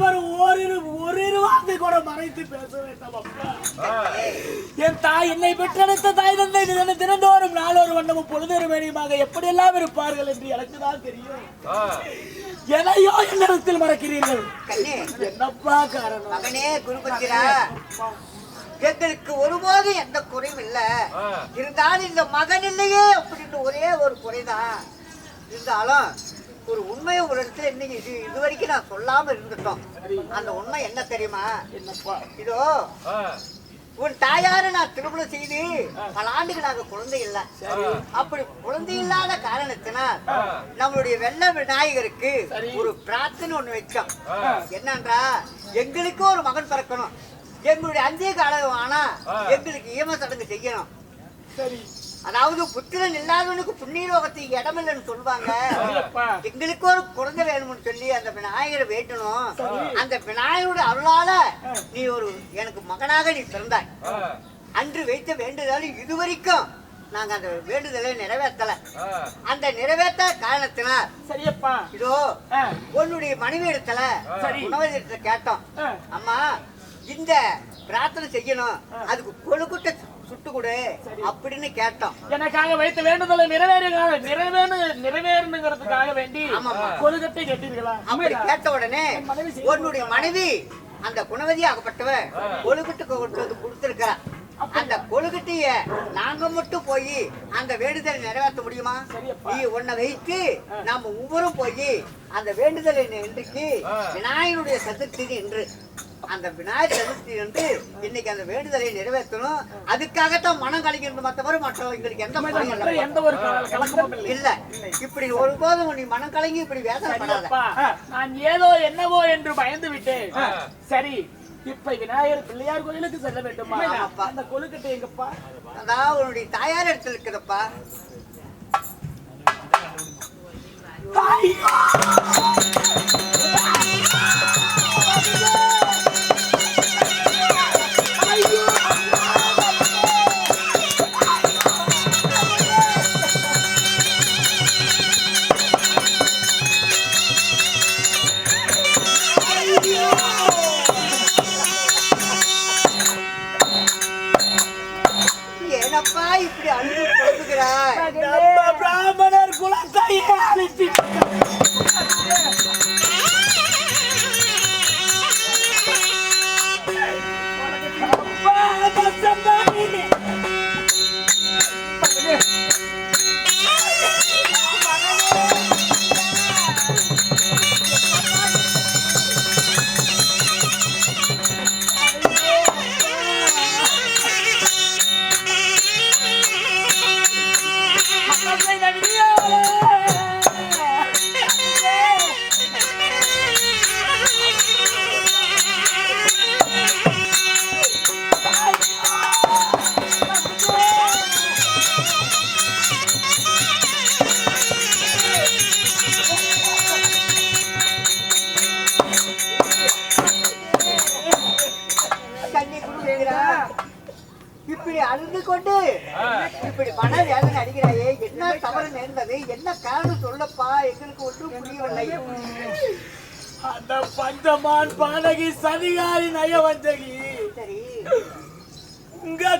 இருவரும் ஓரிரு ஓரிரு வார்த்தை கூட மறைத்து பேச வேண்டாம் அப்பா. என் தாய் என்னை பெற்றெடுத்த தாய் தந்தை தின தினந்தோறும் நாளொரு வண்ணமும் பொழுதொரு வேணியுமாக எப்படியெல்லாம் இருப்பார்கள் என்று எனக்கு தான் தெரியும். எதையோ என்னிடத்தில் மறக்கிறீர்கள். கண்ணே. என்னப்பா காரணம்? மகனே குருபத்திரா எங்களுக்கு ஒருபோதும் எந்த குறையும் இல்ல. இருந்தாலும் இந்த மகன் இல்லையே அப்படின்னு ஒரே ஒரு குறைதான். இருந்தாலும் ஒரு உண்மையை ஒரு இடத்துல இன்னைக்கு இது இது வரைக்கும் நான் சொல்லாம இருந்துட்டோம். அந்த உண்மை என்ன தெரியுமா? இதோ உன் தாயார நான் திருமணம் செய்து பல ஆண்டுகள் நாங்க குழந்தை இல்ல. அப்படி குழந்தை இல்லாத காரணத்தினால் நம்மளுடைய வெள்ள விநாயகருக்கு ஒரு பிரார்த்தனை ஒண்ணு வச்சோம். என்னன்றா? எங்களுக்கு ஒரு மகன் பிறக்கணும். எங்களுடைய அந்திய காலம் ஆனா எங்களுக்கு ஈம சடங்கு செய்யணும். சரி. அதாவது புத்திரன் இல்லாதவனுக்கு புண்ணிய லோகத்துக்கு இடமில்லைன்னு சொல்லுவாங்க. எங்களுக்கு ஒரு குழந்தை வேணும்னு சொல்லி அந்த விநாயகரை வேண்டணும் அந்த விநாயகருடைய அருளால நீ ஒரு எனக்கு மகனாக நீ பிறந்தாய். அன்று வைத்த வேண்டுதல் இதுவரைக்கும் நாங்க அந்த வேண்டுதலை நிறைவேற்றல. அந்த நிறைவேற்ற காரணத்தினால் சரியப்பா. இதோ உன்னுடைய மனைவி இடத்துல. உணவகத்தை கேட்டோம். அம்மா இந்த பிரார்த்தனை செய்யணும். அதுக்கு கொழுக்குட்டை சுட்டு கொடு அப்படின்னு கேட்டோம் எனக்காக வைத்த வேண்டுதலை நிறைவேறுங்க நிறைவேறு நிறைவேறணுங்கிறதுக்காக வேண்டி ஆமாம்மா. கொழுக்கட்டை கேட்டீர்களா அப்படி கேட்ட உடனே மனைவி செய்ய உன்னுடைய மனைவி அந்த குணவதி ஆகப்பட்டவ கொழுக்கட்டு கொண்டு வந்து கொடுத்திருக்கிறா அந்த கொழுக்கட்டைய நாங்க மட்டும் போய் அந்த வேண்டுதலை நிறைவேற்ற முடியுமா. நீ உன்னை வைத்து நாம ஒவ்வொரும் போய் அந்த வேண்டுதலை இன்றைக்கு விநாயகனுடைய சதுர்த்தி என்று அந்த விநாயகர் சதுர்த்தி என்று இன்னைக்கு அந்த வேண்டுதலை நிறைவேற்றணும். அதுக்காகத்தான் மனம் கலைக்கிறது மற்றவரை மற்றவங்களுக்கு எந்த. எந்த ஒரு கலக்கமும் இல்லை. இப்படி ஒருபோதும் நீ மனம் கலங்கி இப்படி வேதனைப்படாத. சரியப்பா நான் ஏதோ என்னவோ என்று பயந்து விட்டேன். சரி இப்ப விநாயகர் பிள்ளையார் கோயிலுக்கு செல்ல வேண்டுமா. அந்த கொழுக்கட்டை எங்கப்பா? அதான் உன்னுடைய தாயார் இடத்துல இருக்குதப்பா. ஏனப்பா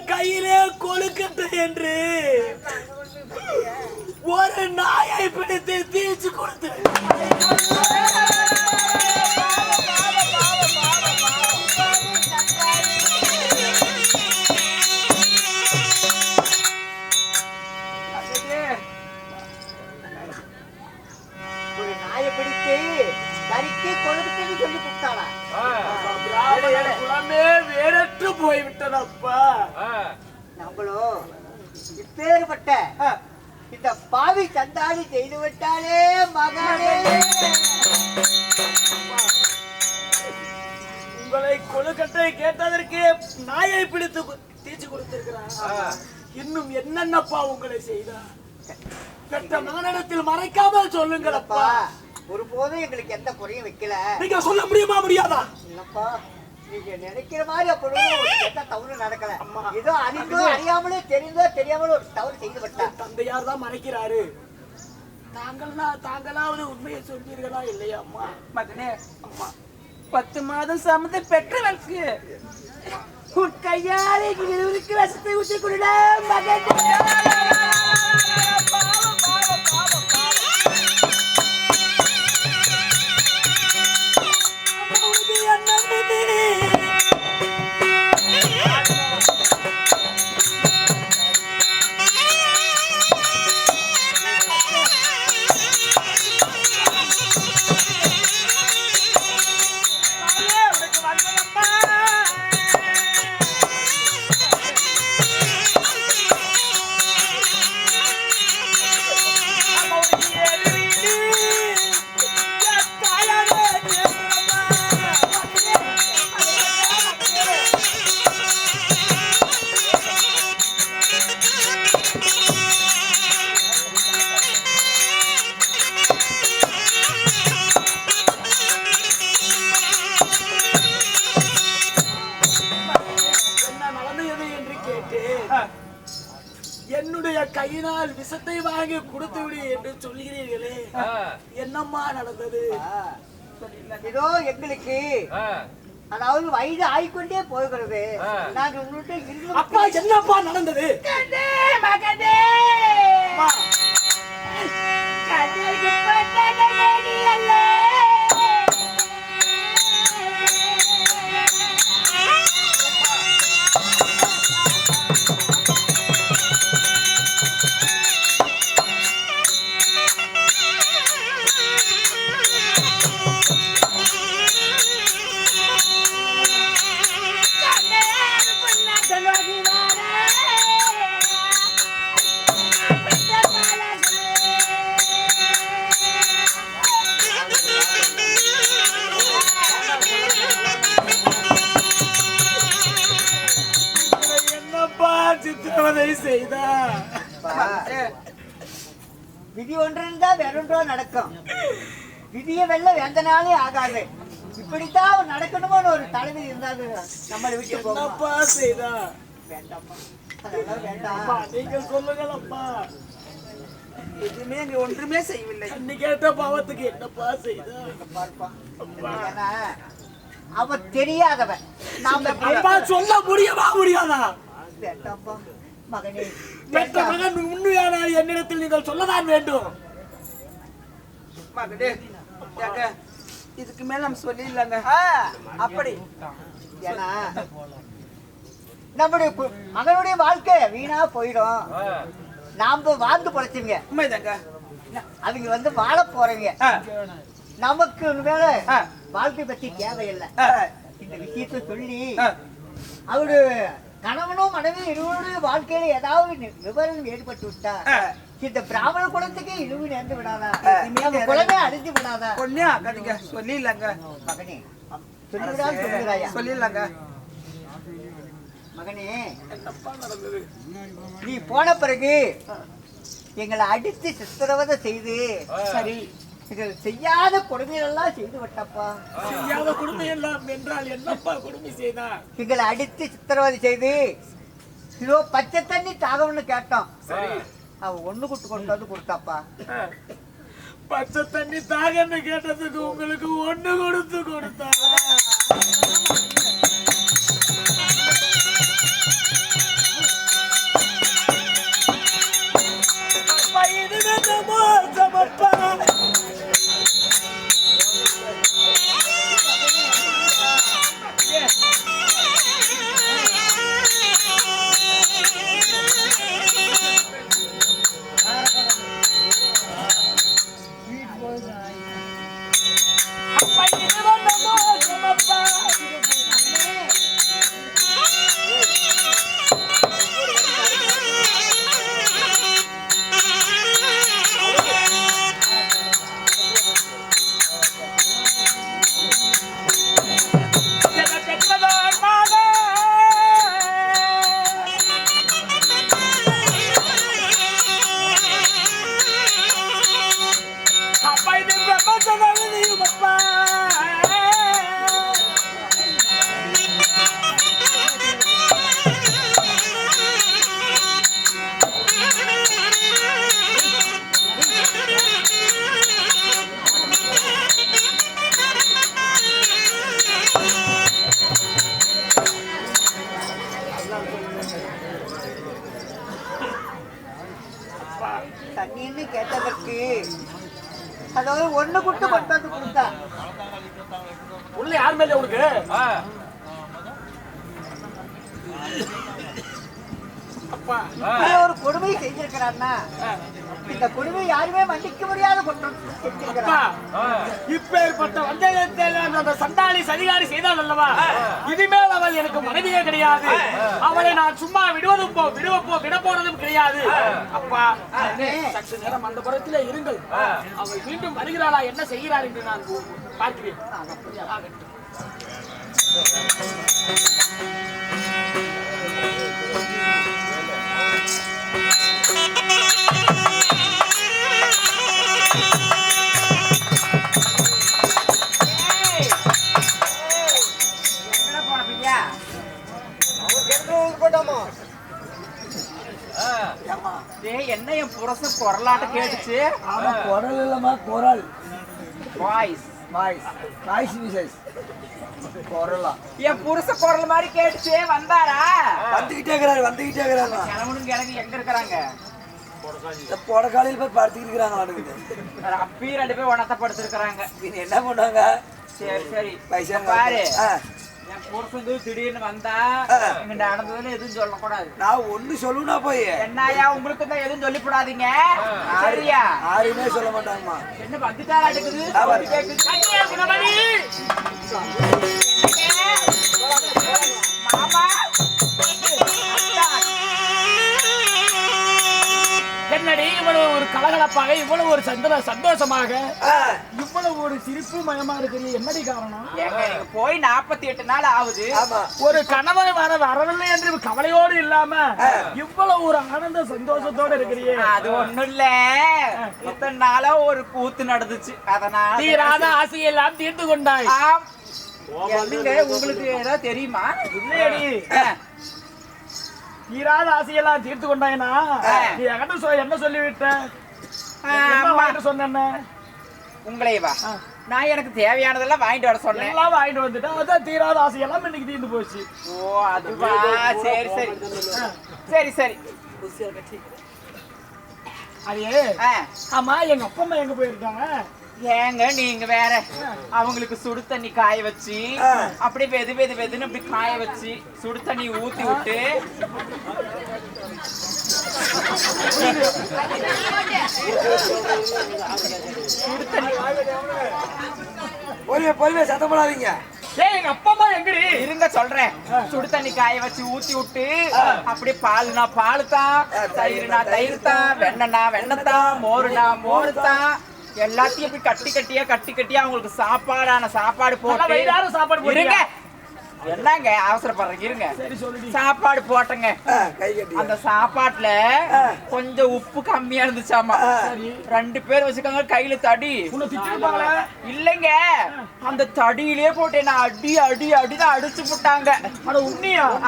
கையிலே கொழுக்கட்டை என்று ஒரு நாயை பிடித்து தீச்சு கொடுத்து வேறற்று போய்விட்டதப்பா நம்மளோ இப்பேற்பட்ட இந்த பாவி சந்தாடி செய்து விட்டாலே மகானே. உங்களை கொழுக்கட்டை கேட்டதற்கு நாயை பிடித்து தீச்சு கொடுத்திருக்கிறான். இன்னும் என்னென்னப்பா உங்களை செய்தா பெற்ற மகனிடத்தில் மறைக்காமல் சொல்லுங்களப்பா. அப்பா ஒருபோதும் எங்களுக்கு எந்த குறையும் வைக்கல. நீங்க சொல்ல முடியுமா முடியாதா? இல்லப்பா. நீங்க நினைக்கிற மாதிரி அப்பொழுது தவறு நடக்கல. ஏதோ அறிந்தோ அறியாமலே தெரிந்தோ தெரியாமலோ ஒரு தவறு செய்து விட்டா. என் தந்தையார் தான் மறைக்கிறாரு. தாங்கள்னா தாங்களாவது உண்மையை சொல்வீர்களா இல்லையா அம்மா? மகனே அம்மா பத்து மாதம் சமந்த பெற்றவளுக்கு உன் கையாலே இருவருக்கு ரசத்தை ஊற்றி கொள்ள மகனே. வயது ஆயிக்கொண்டே போகிறது. நாங்க உங்கள்கிட்ட அப்பா என்னப்பா நடந்தது? நம்மளை விட்டு போகும் என்னப்பா செய்தா? வேண்டாம்ப்பா அதெல்லாம் அப்பா வேண்டாம் நீங்க சொல்லுங்களப்பா எதுவுமே அங்க ஒன்றுமே செய்யவில்லை. அன்னி கேட்ட பாவத்துக்கு என்னப்பா செய்தா? பார்ப்பா. அவ தெரியாதவன். நாம அப்பா சொல்ல முடியுமா முடியாதா? வேண்டாம்ப்பா. மகனே பெற்ற வேண்டாம். மகன் உண்மையானால் என்னிடத்தில் நீங்கள் சொல்லதான் வேண்டும். மகனே இதுக்கு மேல நம்ம சொல்லிடலாங்க. அப்படி. ஏன்னா நம்முடைய மகனுடைய வாழ்க்கை வீணா போயிடும். நாம வாழ்ந்து பொழைச்சுங்க அவங்க வந்து வாழ போறவங்க. நமக்கு மேல. வாழ்க்கை பத்தி தேவையில்லை. இந்த விஷயத்த சொல்லி. அவரு கணவனும் மனைவி இருவருடைய வாழ்க்கையில ஏதாவது விவரம் ஏற்பட்டு விட்டா. இந்த பிராமண குலத்துக்கு இழிவு நேர்ந்து விடாதா? குலமே அழிஞ்சு விடாதா? ஆகாதீங்க. சொல்லிடலாங்க. மகனே சொல்லிடலாங்க. மகனே நீ போன பிறகு எங்களை அடித்து சித்திரவதை செய்து சரி. எங்கள் செய்யாத கொடுமைகள் எல்லாம் செய்து விட்டப்பா. செய்யாத கொடுமை எல்லாம் என்றால் என்னப்பா கொடுமை செய்தா எங்களை அடித்து சித்திரவதை செய்து இதோ பச்சை தண்ணி தாகம்னு கேட்டோம். அவ ஒண்ணு குட்டு கொண்டு வந்து கொடுத்தாப்பா. பச்சை தண்ணி தாகன்னு கேட்டதுக்கு உங்களுக்கு ஒண்ணு கொடுத்து கொடுத்தா அப்பா, இது மோசமப்பா? கொண்டு வந்து கொடுத்தா. உள்ள யார் மேல உனக்கு? ஒரு கொடுமை செஞ்சிருக்கிறான்னா இந்த கொடுமை யாருமே மன்னிக்க முடியாத குற்றம் இப்பேற்பட்ட வஞ்சகத்தை அந்த சண்டாளி சதிகாரி செய்தால் அல்லவா? இனிமேல் அவள் எனக்கு மனைவியே கிடையாது. அவளை நான் சும்மா விடுவதும் போ விடுவப்போ விட போறதும் கிடையாது அப்பா சற்று நேரம் அந்த புறத்திலே இருங்கள். அவள் மீண்டும் வருகிறாளா என்ன செய்கிறார் என்று நான் பார்க்கிறேன். டேய் என்ன என் புரச குரலாட்ட கேட்டுச்சு? ஆமா குரல் இல்லம்மா குரல். வாய்ஸ் வாய்ஸ் வாய்ஸ் விசேஷ் குரலா? என் புருஷ குரல் மாதிரி கேட்டுச்சு வந்தாரா? வந்துகிட்டே இருக்கிறாரு வந்துகிட்டே இருக்கிறாங்க கிளம்பணும் கிளம்பி எங்க இருக்கிறாங்க? புடக்காலையில் போய் படுத்துக்கிட்டு இருக்கிறாங்க அப்பயும் ரெண்டு பேரும் உணத்த படுத்திருக்கிறாங்க. என்ன பண்ணாங்க? சரி சரி. பாரு. என் புருஷன் திடீர்னு வந்தா ஆ. இங்க நடந்ததுன்னு எதுவும் சொல்லக்கூடாது நான் ஒண்ணு சொல்லணும்னா போய் என்னையா உங்களுக்கு தான் எதுவும் சொல்லிவிடாதீங்க சரியா யாருமே சொல்ல மாட்டாங்கம்மா என்ன. கண்ணியா குணமணி மாமா என்னடி இவ்வளவு ஒரு கலகலப்பாக இவ்வளவு ஒரு சந்தன சந்தோஷமாக இவ்வளவு ஒரு சிரிப்பு மயமா இருக்கிறது என்னடி காரணம்? போய் நாற்பத்தி எட்டு நாள் ஆகுது. ஒரு கணவன் வர வரவில்லை என்று கவலையோடு இல்லாம இவ்வளவு ஒரு ஆனந்த சந்தோஷத்தோட இருக்கிறியே. அது ஒண்ணும் இல்ல இத்தனை நாளா ஒரு கூத்து நடந்துச்சு. அதனால தீராத ஆசையெல்லாம் தீர்த்து கொண்டாய். உங்களுக்கு ஏதாவது தெரியுமா? இல்லையடி. தீராத ஆசையெல்லாம் தீர்த்து கொண்டாய்னா நீ என்கிட்ட சொ- என்ன சொல்லிவிட்ட? என்ன சொன்ன உங்களே வா. நான் எனக்கு தேவையானதெல்லாம் வாங்கிட்டு வர சொன்னேன். எல்லாம் வாங்கிட்டு வந்துட்டேன். அதான் தீராத ஆசையெல்லாம் இன்னைக்கு தீர்ந்து போச்சு. ஓ அதுவா? சரி சரி. சரி சரி. அது ஆ, ஆமா எங்க அப்பா அம்மா எங்க போயிருக்காங்க? ஏங்க நீங்க வேற அவங்களுக்கு சுடு தண்ணி காய வச்சு அப்படியே வெது வெது வெதுன்னு அப்படி காய வச்சு சுடு தண்ணி ஊத்தி விட்டு. சுடு தண்ணி. பொறுமை பொறுமை சத்தம் போடாதீங்க ஏய் எங்க அப்பா அம்மா எங்கடி இருங்க சொல்றேன். சுடு தண்ணி காய வச்சு ஊத்தி விட்டு அப்படியே பால்னா பால் தான் தயிர்னா தயிர் தான் வெண்ணனா வெண்ணெய் தான் மோருனா மோரு தான் எல்லாத்தையும் கட்டி கட்டியா கட்டி கட்டியா அவங்களுக்கு சாப்பாடான சாப்பாடு போட்டு சாப்பாடு? இருங்க என்னங்க அவசரப்படுறீங்க? இருங்க. சாப்பாடு போட்டங்க. ஆ, கை கட்டி. அந்த சாப்பாட்டுல கொஞ்சம் உப்பு கம்மியா இருந்துச்சாமா? ரெண்டு பேர் வச்சுக்காங்க கையில தடி. இல்லைங்க. அந்த தடியிலே போட்டு என்ன அடி அடி அடிதான் அடிச்சு போட்டாங்க.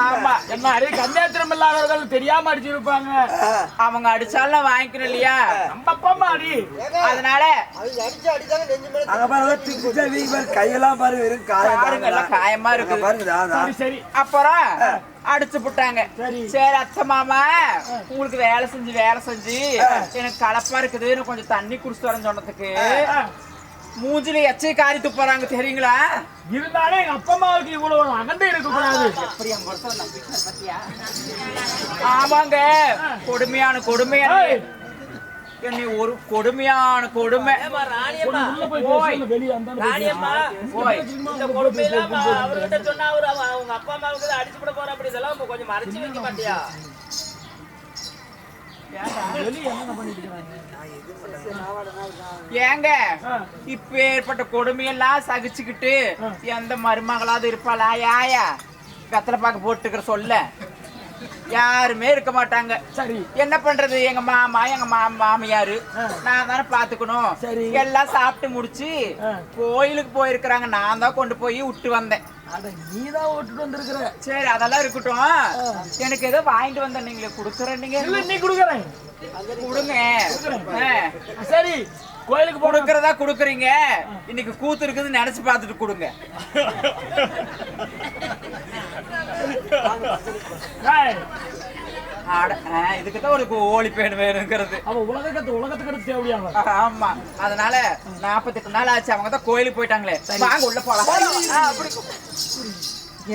ஆமா. என்ன அடே கன்னியாத்திரம் இல்லாதவர்கள் தெரியாம அடிச்சிருப்பாங்க. அவங்க அடிச்சாலும் வாங்கிக்கணும் இல்லையா? அதனால கையெல்லாம் பாரு வெறும் காயம் பாருங்க எல்லாம் காயமா அங்க சரி சரி. அப்புறம் அடிச்சு போட்டாங்க. சரி. சரி அத்தை மாமா உங்களுக்கு வேலை செஞ்சு வேலை செஞ்சு எனக்கு கலப்பா இருக்குதுன்னு கொஞ்சம் தண்ணி குடிச்சிட்டு வரேன்னு சொன்னதுக்கு. மூஞ்சில எச்சை காரி துப்புறாங்க தெரியுங்களா? இருந்தாலும் எங்க அப்பா அம்மாவுக்கு இவ்வளவு அகந்தை இருக்க கூடாது எப்படி? ஆமாங்க. கொடுமையான கொடுமையான என்னை ஒரு கொடுமையான கொடுமை. போய் அவர்கிட்ட சொன்னா அவரு அவங்க அப்பா அம்மாவுக்கு அடிச்சு விட போற அப்படி இதெல்லாம் இப்ப கொஞ்சம் மறைச்சு வைக்க மாட்டியா? ஏங்க இப்ப ஏற்பட்ட கொடுமையெல்லாம் சகிச்சுக்கிட்டு எந்த மருமகளாவது இருப்பாளா? யாயா? வெத்தலை பாக்கு போட்டுக்கிற சொல்ல. யாருமே இருக்க மாட்டாங்க. சரி. என்ன பண்றது? எங்க மாமா எங்க மாமியாரு. நான் தானே பாத்துக்கணும். சரி. எல்லாம் சாப்பிட்டு முடிச்சு. கோயிலுக்கு போயிருக்கிறாங்க. நான் தான் கொண்டு போய் விட்டு வந்தேன். நீதான் ஓட்டுட்டு வந்திருக்கிற. சரி அதெல்லாம் இருக்கட்டும். எனக்கு ஏதோ வாங்கிட்டு வந்தேன் நீங்களே கொடுக்குறேன் நீங்க இல்ல நீ குடுக்கறேன். கொடுங்க. சரி. கோயிலுக்கு கொடுக்கறதா கொடுக்குறீங்க? இன்னைக்கு கூத்து இருக்குதுன்னு நினைச்சு பார்த்துட்டு கொடுங்க. இதுக்குதான் ஒரு பேன் வேணுங்கிறது. அவ உலகத்து உலகத்துக்கு எடுத்து தேவையாங்க ஆமா. அதனால நாற்பத்தெட்டு நாள் ஆச்சு. அவங்க தான் கோயிலுக்கு போயிட்டாங்களே. வாங்க உள்ள போலாம். அப்படி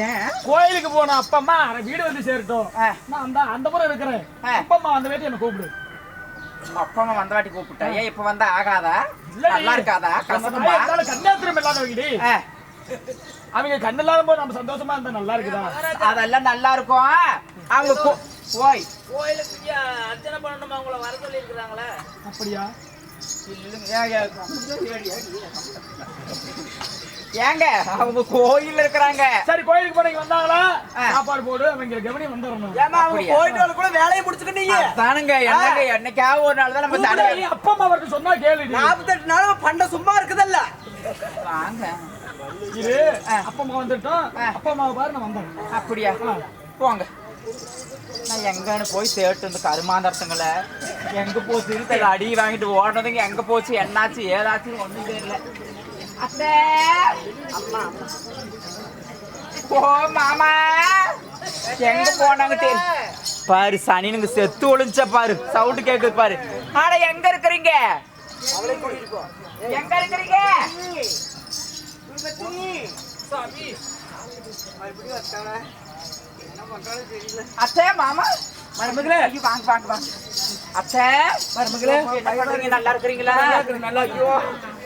ஏன்? கோயிலுக்கு போன அப்பா அம்மா வீடு வந்து சேரட்டும். நான் அந்த அந்த முறை இருக்கிறேன். ஆ. அப்பா அம்மா அந்த வேட்டி என்ன கூப்பிடு. அப்பா அம்மா வந்த வாட்டி கூப்பிட்டா? ஏன் இப்ப வந்தா ஆகாதா. நல்லா இருக்காதா? கன்னியாஸ்திரம் இல்லாதவங்கடி. அவங்க கண்ணு இல்லாத போது நம்ம சந்தோஷமா இருந்தா நல்லா இருக்குதா அதெல்லாம் நல்லா இருக்கும் அவங்க ஓய். கோயிலுக்கு அர்ச்சனை பண்ணணுமா? உங்களை வர சொல்லி இருக்கிறாங்களே அப்படியா ஏங்க அவங்க கோயில்ல இருக்கிறாங்க. சரி கோயிலுக்கு போனீங்க வந்தாங்களா. சாப்பாடு போடு அவங்க கவனி வந்துடணும். ஏமா அவங்க? போயிட்டு வர கூட வேலையை முடிச்சுக்கிட்டீங்க தானுங்க என்னங்க என்னைக்காவது ஒரு நாள் தான் நம்ம அப்பா அம்மா அவர்கிட்ட சொன்னா கேளு நாற்பத்தெட்டு நாள் பண்ண சும்மா இருக்குதல்ல. வாங்க. இரு. அப்பா அம்மா வந்துட்டோம். அப்பா அம்மாவை பாரு நான் வந்தேன் அப்படியா? போங்க. நான் எங்கன்னு போய் தேட்டு இந்த கருமாந்தரத்துங்கள எங்க போச்சு? தெரியல அடி வாங்கிட்டு ஓடுனதுங்க. எங்க போச்சு? என்னாச்சு? ஏதாச்சும் ஒண்ணும் தெரியல. அத்தை. அம்மா ஓ மாமா. எங்க போனாங்க தெரியல பாரு சனினுங்க செத்து ஒளிஞ்ச பாரு. சவுண்ட் கேக்குது பாரு. ஆனா எங்க இருக்கிறீங்க? எங்க இருக்கிறீங்க? அத்தை மாமா. மருமகளே. ஐயோ வாங்க வாங்க வாங்க. அத்தை மருமகளே. என்ன பண்றீங்க? நல்லா இருக்கிறீங்களா? நல்லா ஐயோ.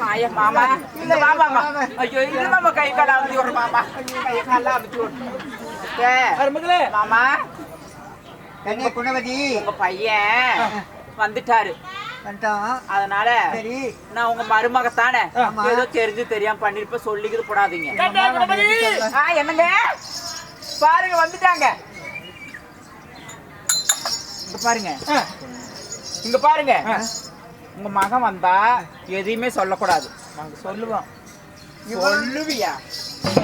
ஆயா மாமா. இல்ல மாமா மாமா. ஐயோ இல்ல மாமா கை கால அமுத்தி விடுற மாமா. கை கால அமுத்தி விடுற அத்தை. மருமகளே. மாமா. கன்னிய குணவதி. உங்க பையன் வந்துட்டாரு. அதனால சரி. நான் உங்க மருமகத்தானே? ஆமா. ஏதோ தெரிஞ்சு தெரியாம பண்ணிருப்ப சொல்லிக்கிட்டு போடாதீங்க. என்னங்க? பாருங்க வந்துட்டாங்க. இங்க பாருங்க. இங்க பாருங்க. உங்க மகன் வந்தா எதையுமே சொல்லக்கூடாது. நாங்க சொல்லுவோம். சொல்லுவியா?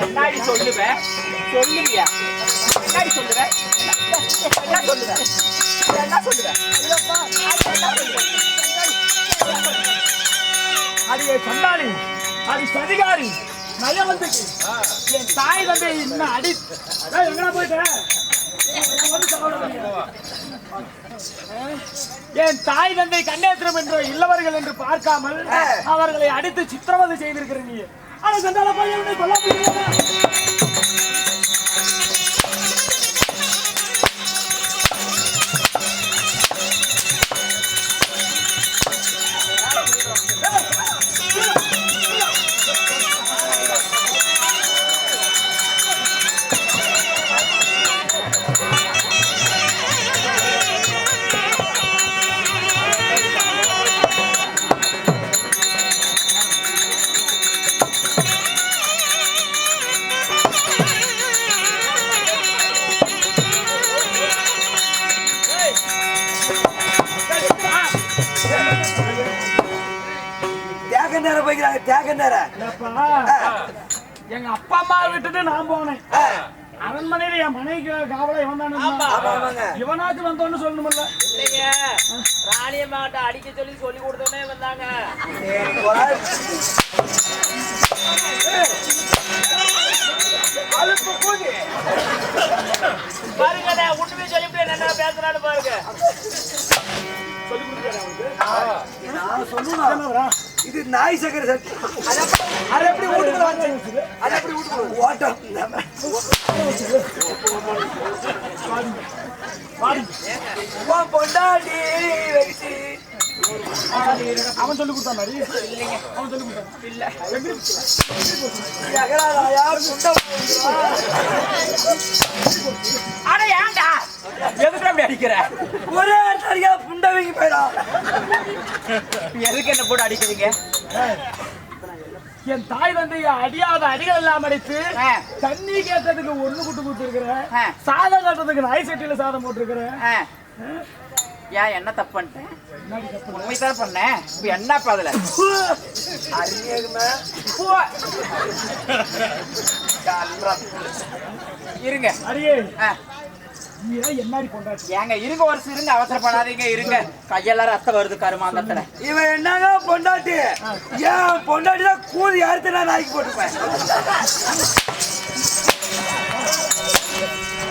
என்னாடி சொல்லுவேன் சொல்லுவியா? என்னாடி சொல்லுவேன் என்ன சொல்லுவேன் என்ன சொல்லுவேன் என்ன சொல்லுவேன் அது சண்டாளி. அது சதிகாரி. நயவந்துக்கு என் தாய் தந்தை இன்னும் அடி எங்கடா போயிட்ட? வந்து சாப்பிட என் தாய் தந்தை கண்ணேத்திரம் என்ற இல்லவர்கள் என்று பார்க்காமல் அவர்களை அடித்து சித்திரவதை செய்திருக்கிற நீ ஆனா சண்டாள பையனை கொல்ல முடியுமா தேக்க நேரம் போய்க்கிறாங்க தேக்க நேரம். எங்க அப்பா அம்மா விட்டுட்டு நான் போனேன். அரண்மனையில என் மனைவிக்கு காவலை இவன் தானே இவனாச்சும் வந்தோன்னு சொல்லணும்ல ராணியம்மாட்ட அடிக்க சொல்லி சொல்லி கொடுத்தோன்னே வந்தாங்க சரி, போடா. அலுப்பு பூஜை. பாருங்க நான் உண்மையை சொல்லிவிட்டு என்ன பேசுறான்னு பாருங்க நான் சொல்லணும் இது நாய் சக்கரை சட்டி அது எப்படி வீட்டுக்குள்ள அது எப்படி வீட்டுக்குள்ள ஓட்டம் இல்லாம. வச்சு அவன் சொல்லி கொடுத்தான் அவன் சொல்லி கொடுத்தான். இல்ல. அட ஏன்டா? எதுக்கு அப்படி அடிக்கிற? ஒரே அடிக்கா புண்டை வீங்கி போயிடும் எதுக்கு என்ன போட்டு அடிக்கிறீங்க? என் தாய் தந்தைய அடியாத அடிகள் எல்லாம் அடித்து. தண்ணி கேட்டதுக்கு ஒண்ணு குட்டு கொடுத்துருக்கிறேன். சாதம் கட்டுறதுக்கு நாய் சட்டியில சாதம் போட்டிருக்கிறேன். ஏன் என்ன தப்பு பண்ணிட்டேன்? உண்மைதான் பண்ணேன். இப்ப என்னப்பா அதுல? அருமையாகுமே போ. இருங்க. ஏங்க இருங்க ஒரு இருங்க அவசரப்படாதீங்க இருங்க. கையெல்லாம் ரத்தம் வருது கருமாந்தத்துல இவன் என்னங்க பொண்டாட்டி? ஏன் பொண்டாட்டி தான் கூதி அறுத்து நான் நாய்க்கு போட்டுப்பேன்.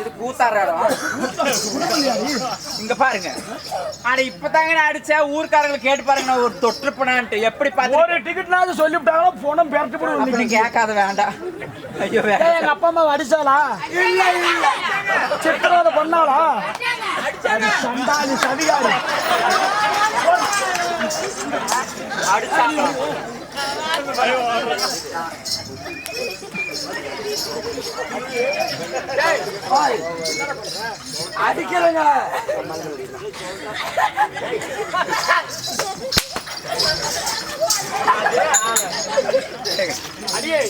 இது கூத்தாடுற இடம் இங்க பாருங்க. ஆனா இப்பதாங்க நான் அடிச்சேன். ஊர்க்காரங்களை கேட்டு பாருங்க நான் ஒரு தொற்றுப்பனான்ட்டு. எப்படி பார்த்து ஒரு டிக்கெட்னாவது சொல்லிவிட்டாங்களா போனோம் பேர்த்து போடுவோம் அப்படி கேட்காத வேண்டாம். ஐயோ எங்க அப்பா அம்மா அடிச்சாளா? இல்ல இல்ல. சித்திரவதை பண்ணாளா? சண்டாளி சதிகாரி. அடிக்கிறேங்க. அடியே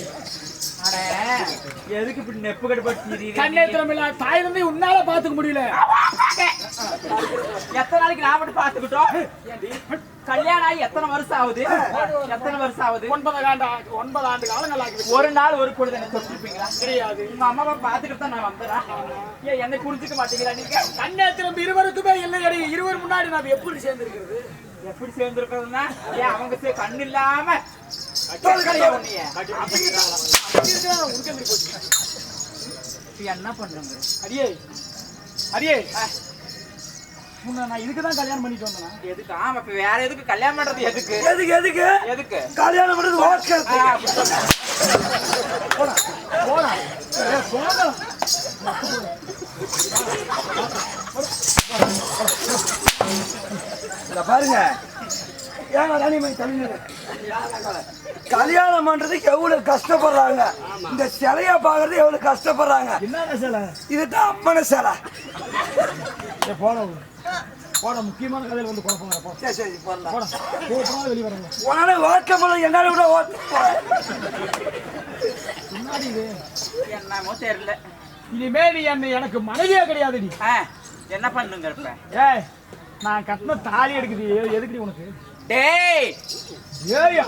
எதுக்கு இப்படி நெப்பு கட்டுப்பட்டு கண்ணேத்திரம் இல்ல தாய் தந்தை உன்னால பாத்துக்க முடியல. எத்தனை நாளைக்கு நான் மட்டும் பாத்துக்கிட்டோம் கல்யாணம் ஆகி எத்தனை வருஷம் ஆகுது? எத்தனை வருஷம் ஆகுது? ஒன்பது ஆண்டு ஒன்பது ஆண்டு காலங்கள் ஆகுது ஒரு நாள் ஒரு பொழுது என்ன தொட்டிருப்பீங்களா கிடையாது. உங்க அம்மா அப்பா பாத்துக்கிட்டு தான் நான் வந்தேன்? ஏன் என்னை புரிஞ்சுக்க மாட்டேங்கிறா நீங்க? கண்ணேத்திரம் இருவருக்குமே இல்லை அடி இருவர் முன்னாடி நாம் எப்படி சேர்ந்திருக்கிறது? எப்படி சேர்ந்துருக்கிறதுனா ஏன் அவங்க கண்ணு இல்லாம என்ன பண்ணுங்க அடியே அடியே உன்னை நான் இதுக்கு தான் கல்யாணம் பண்ணிட்டு வந்தேனா எதுக்கு ஆமா இப்ப வேற எதுக்கு கல்யாணம் பண்றது எதுக்கு எதுக்கு எதுக்கு எதுக்கு கல்யாணம் பண்றது ஓகே ஆ, அப்படி சொல்லு. போடா ஏ, போடா. பாருங்க ஏங்க ராணிமணி தள்ளி கல்யாணம் பண்றதுக்கு எவ்வளவு கஷ்டப்படுறாங்க. இந்த சிலைய பாக்குறது எவ்வளவு கஷ்டப்படுறாங்க. இதுதான் அம்மன சிலை. ஏ போடா போடா. முக்கியமான கதையில வந்து குழப்பம் வர போ. சரி சரி போடலாம். போடா வெளியே ஓட்ட முடியல என்னால கூட ஓட்ட. முன்னாடி என்னமோ தெரியல. இனிமே நீ என்ன எனக்கு மனைவியே கிடையாதுடி ஆ, என்ன பண்ணுங்க இப்ப? ஏய் நான் கட்டின தாலி எடுக்குது. எ- எதுக்குடி உனக்கு? டேய். ஏயா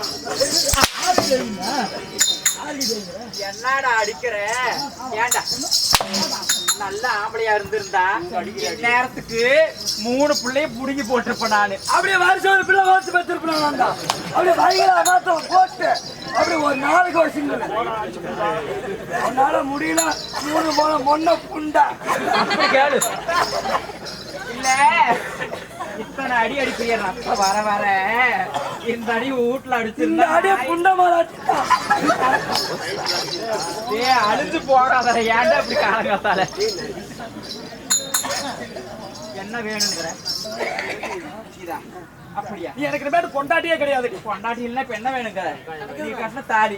என்னடா அடிக்கிற? ஏன்டா நல்ல ஆம்பளையா இருந்திருந்தா. நேரத்துக்கு மூணு பிள்ளைய புடுங்கி போட்டிருப்பேன் நானு. அப்படியே வருஷம் ஒரு பிள்ளை வளர்த்து பெற்றிருப்பேன் அப்படியே பயங்கர மாத்தம் போட்டு அப்படியே ஒரு நாளைக்கு ஒரு சிங்கிள் உன்னால முடியல. மூணு போன மொன்ன புண்டா. அப்படி கேளு. இல்ல. இத்தனை அடி அடிக்கிறிய ரத்த வர வர. இந்த அடி வீட்டுல அடிச்சிருந்தா அடியே புண்ட மாறாட்டா ஏ அழிஞ்சு போகாத ஏன்டா இப்படி காலங்காத்தால என்ன வேணுங்கிற? அப்படியா? நீ எனக்கு பொண்டாட்டியே கிடையாதுடி பொண்டாட்டி இல்ல இப்ப என்ன வேணுங்கிற? நீ கட்டின தாலி.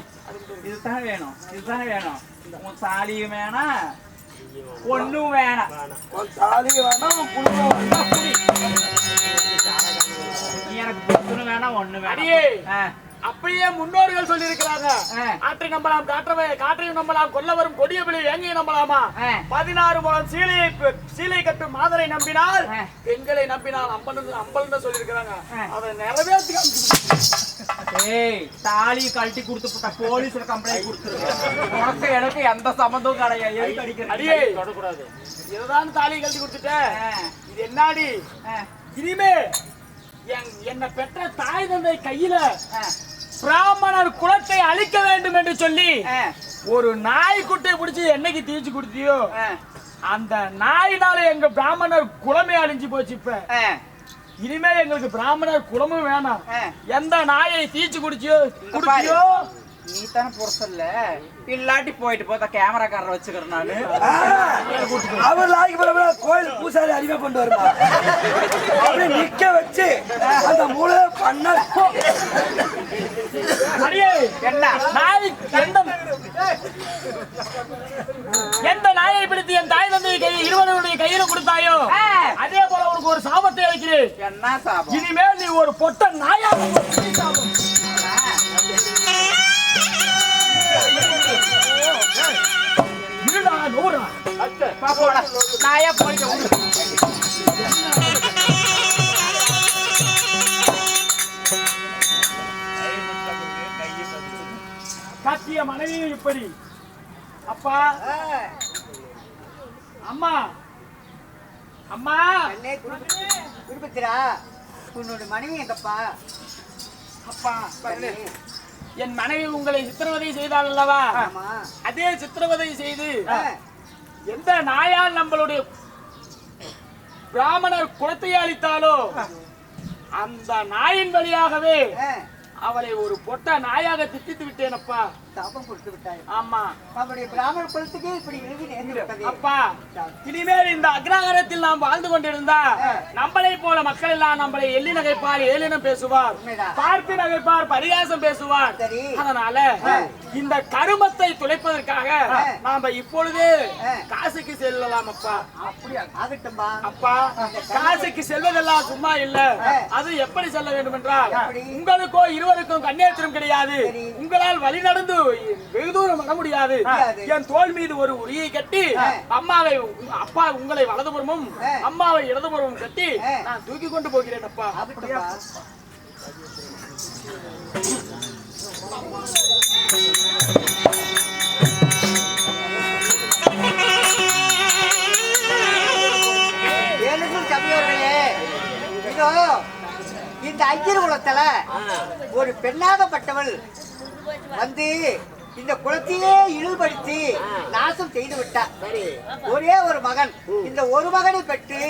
இதுதானே வேணும். இதுதானே வேணும். உன் தாலியும் வேணாம் ஒண்ணும் வேணாம். உன் தாலி வேணாம் எனக்கு வேணாம் ஒண்ணு. வேணாம் அப்படியே முன்னோர்கள் சொல்லி இருக்கிறாங்க ஆ. காற்றை நம்பலாம் காற்றவை காற்றையும் நம்பலாம் கொல்ல வரும் கொடிய விலை ஏங்கையும் நம்பலாமா. பதினாறு மூலம் சீலையை சீலை கட்டும் மாதரை நம்பினால். பெண்களை நம்பினால் அம்பல் அம்பல் சொல்லி இருக்கிறாங்க. அதை நிறைவேற்றி தாலி கழட்டி கொடுத்து போலீஸ்ல கம்ப்ளைண்ட் கொடுத்துருக்கேன் உனக்கு எனக்கு எந்த சம்மந்தமும் கிடையாது. எதுக்கு அடிக்கிற அடியே இதுதான் தாலி கழட்டி கொடுத்துட்டேன் இது என்னாடி? இனிமே என் என்னை பெற்ற தாய் தந்தை கையில பிராமணர் குலத்தை அழிக்க வேண்டும் என்று சொல்லி ஒரு நாய்க்குட்டியை பிடிச்சி என்னைக்கு தீச்சு கொடுத்தியோ அந்த நாயினால எங்க பிராமணர் குலமே அழிஞ்சு போச்சு இப்ப. இனிமே எங்களுக்கு பிராமணர் குலமும் வேணாம். எந்த நாயை தீச்சு குடிச்சியோ குடிச்சியோ நீ தானே புருஷன்ல இல்லாட்டி போயிட்டு போதா கேமராக்காரரை வச்சுக்கிறேன் நானு. அவர் லாய்க்கு போற கோயில் பூசாரி அடிமை கொண்டு வருமா? அப்படியே நிக்க வச்சு அந்த மூளை பண்ண என்ன? நாய் எந்த எந்த நாயை பிடித்து என் தாய் தந்தை கை இருவருடைய கையில கொடுத்தாயோ. அதே போல உனக்கு ஒரு சாபத்தை அளிக்கிறேன். என்ன சாபம்? இனிமேல் நீ ஒரு பொட்ட நாயா இருடா நூறா பாப்போடா நாயா போலிக்க விடு கத்திய மனைவியும் இப்படி. அப்பா. அம்மா. அம்மா. குடும்பத்திரா உன்னோட மனைவி எங்கப்பா? அப்பா என் மனைவி உங்களை சித்திரவதை செய்தாள் அல்லவா அதே சித்திரவதை செய்து எந்த நாயால் நம்மளுடைய பிராமணர் குலத்தை அளித்தாலோ அந்த நாயின் வழியாகவே ஆ, அவளை ஒரு பொட்ட நாயாக திட்டித்து விட்டேனப்பா. சாபம் கொடுத்து விட்டாய். ஆமா. நம்முடைய பிராமண குலத்துக்கு இப்படி எழுதி நேர்ந்து அப்பா இனிமேல் இந்த அக்ரஹாரத்தில் நாம் வாழ்ந்து கொண்டிருந்தா நம்மளை போல மக்கள் எல்லாம் நம்மளை எள்ளி நகைப்பார் ஏளினம் பேசுவார். பார்த்து நகைப்பார் பரிகாசம் பேசுவார். அதனால இந்த கருமத்தை துளைப்பதற்காக நாம இப்பொழுதே காசுக்கு செல்லலாம் அப்பா. ஆகட்டும்பா. அப்பா காசுக்கு செல்வதெல்லாம் சும்மா இல்ல. அது எப்படி செல்ல வேண்டும் என்றால்? உங்களுக்கோ இருவருக்கும் கண்ணேற்றம் கிடையாது. உங்களால் வழி நடந்து வெகு தூரம் வர முடியாது. என் தோல் மீது ஒரு உரியை கட்டி அம்மாவை அப்பா உங்களை வலதுபுறமும் அம்மாவை இடதுபுறமும் கட்டி நான் தூக்கி கொண்டு போகிறேன் அப்பா. இந்த ஐயர் குலத்துல ஒரு பெண்ணாகப்பட்டவள் வந்து இந்த குலத்தையே இழிவுபடுத்தி நாசம் செய்து விட்டார் ஒரே ஒரு மகன். இந்த ஒரு மகனை பெற்று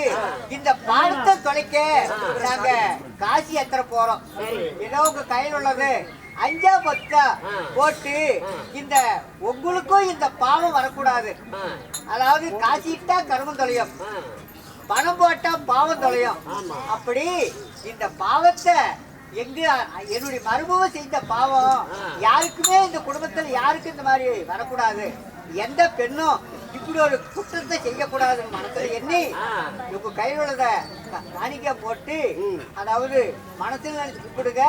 இந்த பாடத்தை தொலைக்க நாங்க காசி எத்தனை போறோம். ஏதோ உங்க கையில் உள்ளது. அஞ்சா பத்தா போட்டு இந்த உங்களுக்கும் இந்த பாவம் வரக்கூடாது. அதாவது காசிட்டா கருமம் தொலையும். பணம் போட்டா பாவம் தொலையும். அப்படி இந்த பாவத்தை எங்க என்னுடைய மருமகம் செய்த பாவம் யாருக்குமே இந்த குடும்பத்துல யாருக்கும் இந்த மாதிரி வரக்கூடாது. எந்த பெண்ணும் இப்படி ஒரு குற்றத்தை செய்யக்கூடாதுன்னு மனசுல எண்ணி உங்க கையில் உள்ளத கா- காணிக்கை போட்டு அதாவது மனசுல நினைச்சு கும்பிடுங்க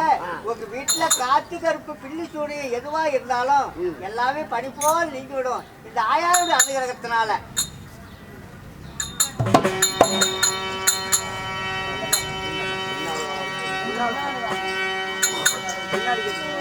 உங்க வீட்டுல காத்து கருப்பு பில்லி சூடு எதுவா இருந்தாலும் எல்லாமே போல் நீங்கி விடும் இந்த ஆயாவது அனுகிரகத்தினால. அப்ப になるけど。